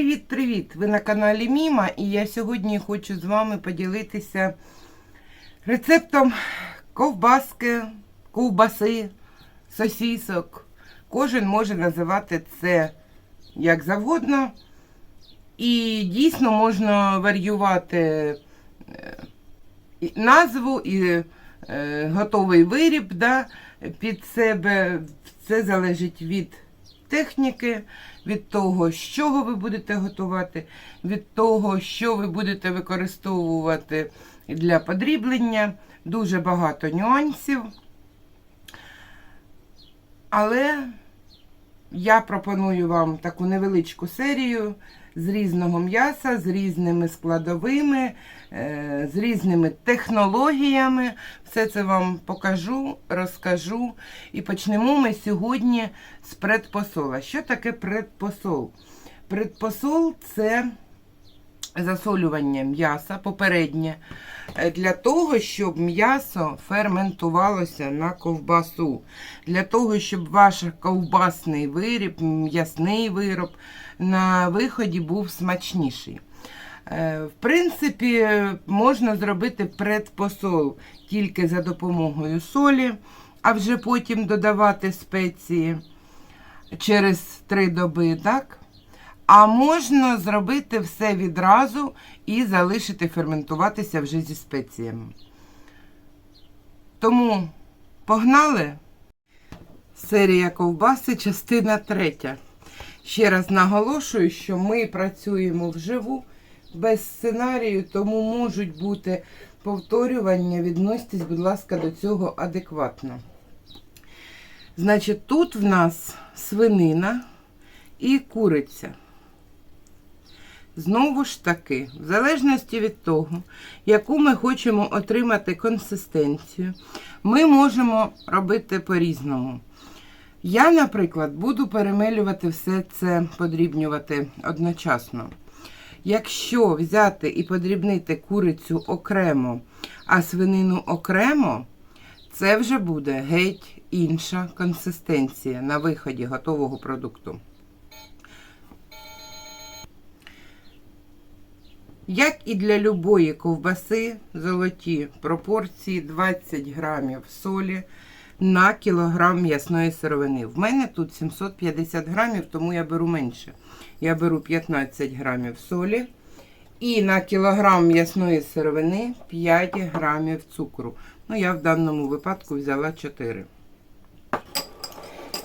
Привіт-привіт! Ви на каналі Міма і я сьогодні хочу з вами поділитися рецептом ковбаски, ковбаси, сосісок. Кожен може називати це як завгодно. І дійсно можна варіювати е, назву і е, готовий виріб да, під себе. Це залежить від техніки, від того, з чого ви будете готувати, від того, що ви будете використовувати для подріблення. Дуже багато нюансів. Але я пропоную вам таку невеличку серію з різного м'яса, з різними складовими, з різними технологіями. Все це вам покажу, розкажу. І почнемо ми сьогодні з предпосола. Що таке предпосол? Предпосол це засолювання м'яса попереднє е, для того, щоб м'ясо ферментувалося на ковбасу, для того, щоб ваш ковбасний виріб, м'ясний вироб на виході був смачніший. Е, В принципі, можна зробити предпосол тільки за допомогою солі, а вже потім додавати спеції через три доби, так? А можна зробити все відразу і залишити ферментуватися вже зі спеціями. Тому погнали. Серія ковбаси, частина третя. Ще раз наголошую, що ми працюємо вживу без сценарію, тому можуть бути повторювання. Відноситесь, будь ласка, до цього адекватно. Значить, тут в нас свинина і куриця. Знову ж таки, в залежності від того, яку ми хочемо отримати консистенцію, ми можемо робити по-різному. Я, наприклад, буду перемелювати все це, подрібнювати одночасно. Якщо взяти і подрібнити курицю окремо, а свинину окремо, це вже буде геть інша консистенція на виході готового продукту. Як і для любої ковбаси, золоті пропорції 20 грамів солі на кілограм м'ясної сировини. В мене тут 750 грамів, тому я беру менше. Я беру 15 грамів солі. І на кілограм м'ясної сировини 5 грамів цукру. Ну, я в даному випадку взяла 4.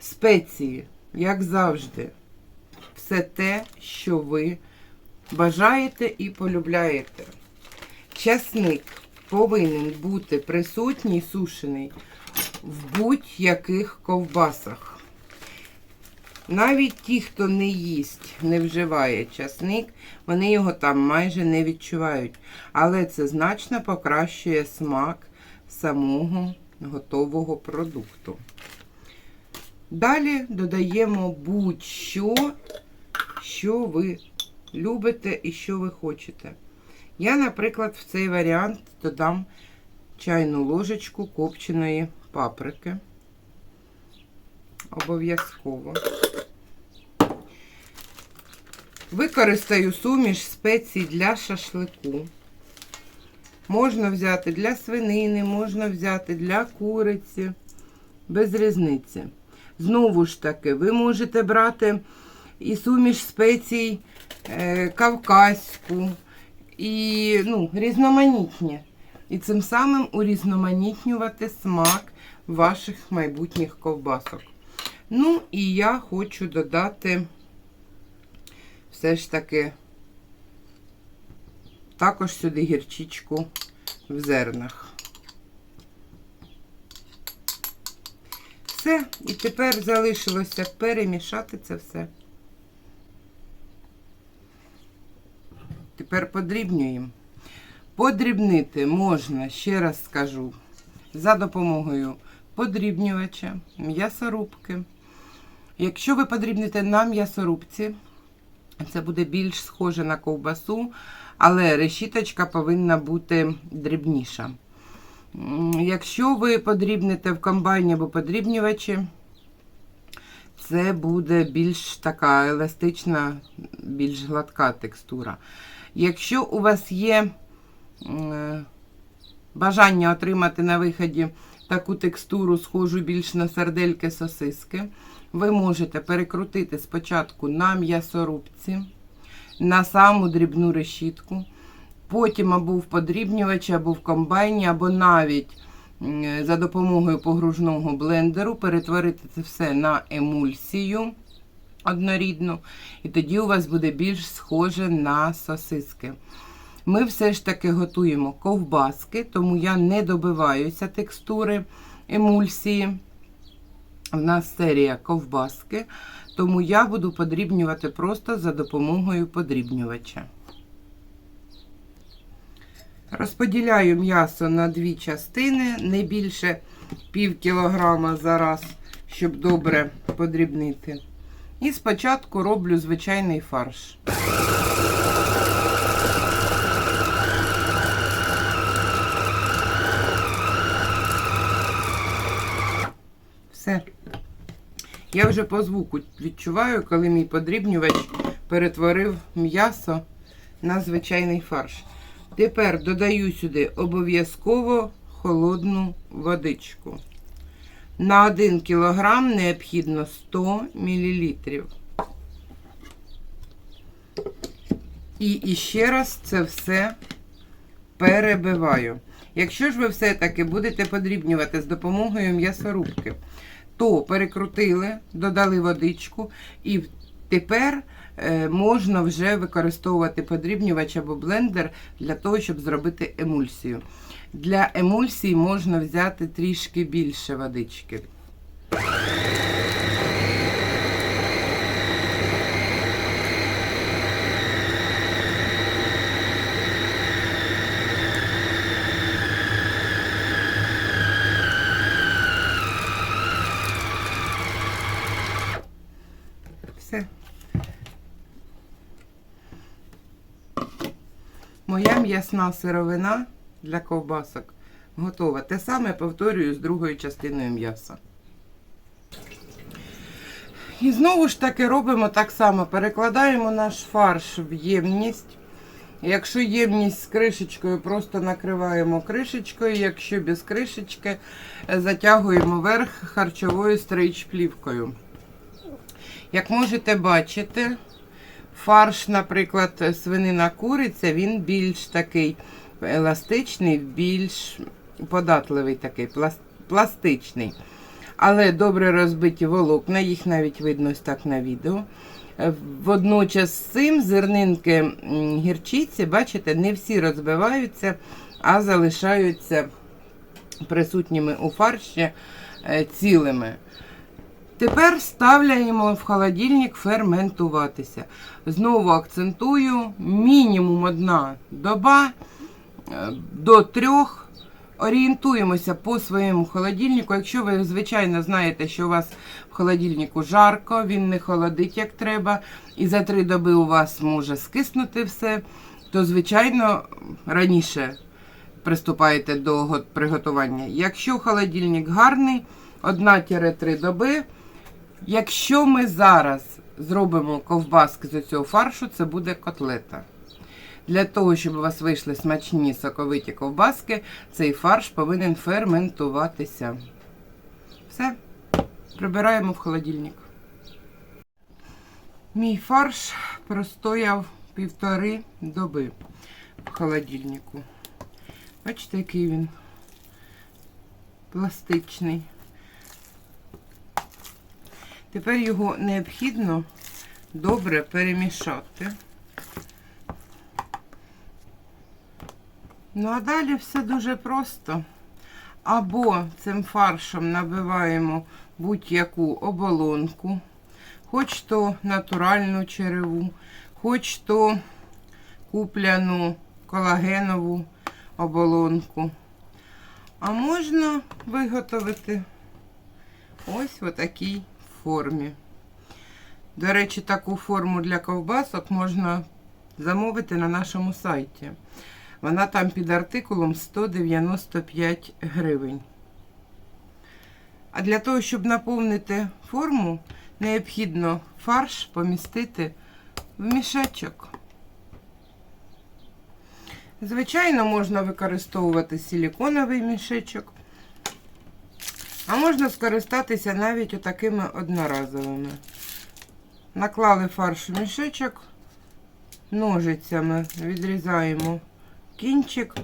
Спеції, як завжди, все те, що ви бажаєте і полюбляєте. Часник повинен бути присутній, сушений в будь-яких ковбасах. Навіть ті, хто не їсть, не вживає часник, вони його там майже не відчувають. Але це значно покращує смак самого готового продукту. Далі додаємо будь-що, що ви любите і що ви хочете. Я, наприклад, в цей варіант додам чайну ложечку копченої паприки. Обов'язково. Використаю суміш спецій для шашлику. Можна взяти для свинини, можна взяти для куриці, без різниці. Знову ж таки, ви можете брати і суміш спецій е, кавказьку, і ну, різноманітні. І цим самим урізноманітнювати смак ваших майбутніх ковбасок. Ну, і я хочу додати все ж таки також сюди гірчичку в зернах. Все, і тепер залишилося перемішати це все. Тепер подрібнюємо. Подрібнити можна, ще раз скажу, за допомогою подрібнювача, м'ясорубки. Якщо ви подрібните на м'ясорубці, це буде більш схоже на ковбасу, але решіточка повинна бути дрібніша. Якщо ви подрібните в комбайні або подрібнювачі, це буде більш така еластична, більш гладка текстура. Якщо у вас є е, бажання отримати на виході таку текстуру, схожу більш на сардельки сосиски, ви можете перекрутити спочатку на м'ясорубці, на саму дрібну решітку, потім або в подрібнювачі, або в комбайні, або навіть за допомогою погружного блендеру перетворити це все на емульсію однорідну, і тоді у вас буде більш схоже на сосиски. Ми все ж таки готуємо ковбаски, тому я не добиваюся текстури емульсії. В нас серія ковбаски, тому я буду подрібнювати просто за допомогою подрібнювача. Розподіляю м'ясо на дві частини, не більше пів кілограма за раз, щоб добре подрібнити. І спочатку роблю звичайний фарш. Я вже по звуку відчуваю, коли мій подрібнювач перетворив м'ясо на звичайний фарш. Тепер додаю сюди обов'язково холодну водичку. На 1 кг необхідно 100 мл. І іще раз це все перебиваю. Якщо ж ви все-таки будете подрібнювати з допомогою м'ясорубки, то перекрутили, додали водичку, і тепер е, можна вже використовувати подрібнювач або блендер для того, щоб зробити емульсію. Для емульсії можна взяти трішки більше водички. Все. Моя м'ясна сировина для ковбасок готова. Те саме повторюю з другою частиною м'яса. І знову ж таки робимо так само. Перекладаємо наш фарш в ємність. Якщо ємність з кришечкою, просто накриваємо кришечкою. Якщо без кришечки, е, затягуємо верх харчовою стрейч-плівкою. Як можете бачити, фарш, наприклад, свинина куриця, він більш такий еластичний, більш податливий такий, пластичний. Але добре розбиті волокна, їх навіть видно ось так на відео. Е, Водночас з цим зернинки гірчиці, бачите, не всі розбиваються, а залишаються присутніми у фарші е, цілими. Тепер ставляємо в холодильник ферментуватися. Знову акцентую, мінімум одна доба е, до трьох. Орієнтуємося по своєму холодильнику. Якщо ви, звичайно, знаєте, що у вас в холодильнику жарко, він не холодить як треба, і за три доби у вас може скиснути все, то, звичайно, раніше приступаєте до приготування. Якщо холодильник гарний, 1-3 доби. Якщо ми зараз зробимо ковбаски з цього фаршу, це буде котлета. Для того, щоб у вас вийшли смачні соковиті ковбаски, цей фарш повинен ферментуватися. Все, прибираємо в холодильник. Мій фарш простояв півтори доби в холодильнику. Бачите, який він пластичний. Тепер його необхідно добре перемішати. Ну а далі все дуже просто. Або цим фаршем набиваємо будь-яку оболонку, хоч то натуральну череву, хоч то купляну колагенову оболонку. А можна виготовити ось в такій формі. До речі, таку форму для ковбасок можна замовити на нашому сайті. Вона там під артикулом 195 гривень. А для того, щоб наповнити форму, необхідно фарш помістити в мішечок. Звичайно, можна використовувати силіконовий мішечок, а можна скористатися навіть отакими одноразовими. Наклали фарш в мішечок, ножицями відрізаємо кінчик.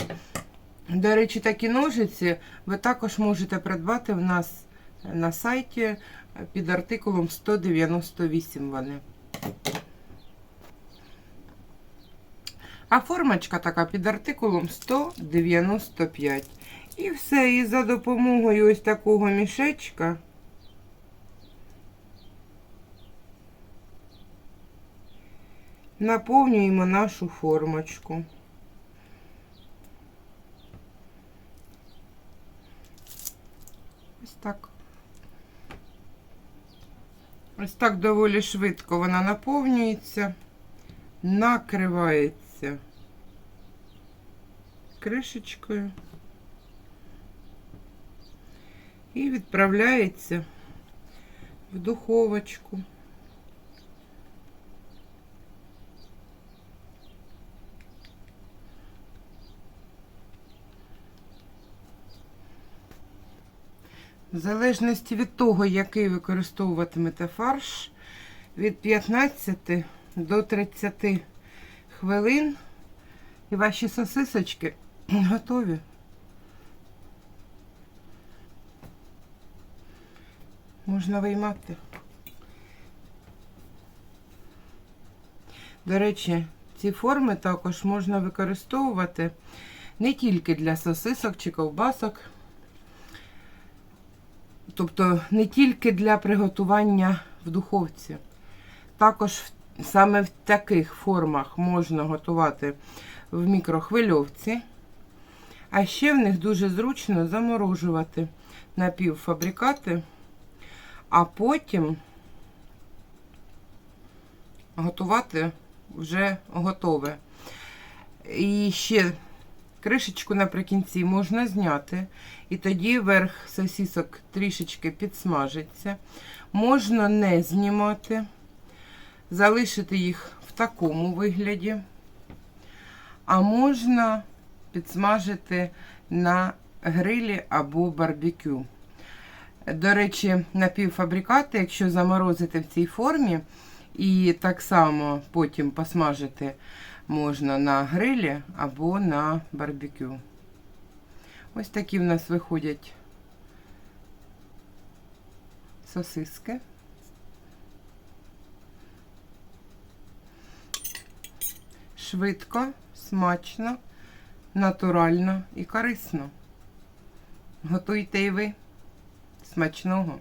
До речі, такі ножиці ви також можете придбати в нас на сайті під артикулом 198 вони. А формочка така під артикулом 195. І все, і за допомогою ось такого мішечка. Наповнюємо нашу формочку. Ось так. Ось так доволі швидко вона наповнюється, накривається кришечкою і відправляється в духовочку. В залежності від того, який використовуватимете фарш, від 15 до 30 хвилин і ваші сосисочки готові. Можна виймати. До речі, ці форми також можна використовувати не тільки для сосисок чи ковбасок. Тобто не тільки для приготування в духовці. Також саме в таких формах можна готувати в мікрохвильовці. А ще в них дуже зручно заморожувати напівфабрикати, а потім готувати вже готове. І ще кришечку наприкінці можна зняти, і тоді верх сосісок трішечки підсмажиться. Можна не знімати, залишити їх в такому вигляді, а можна підсмажити на грилі або барбекю. До речі, напівфабрикати, якщо заморозити в цій формі, і так само потім посмажити можна на грилі або на барбекю. Ось такі в нас виходять сосиски. Швидко, смачно, натурально і корисно. Готуйте і ви. Смачного!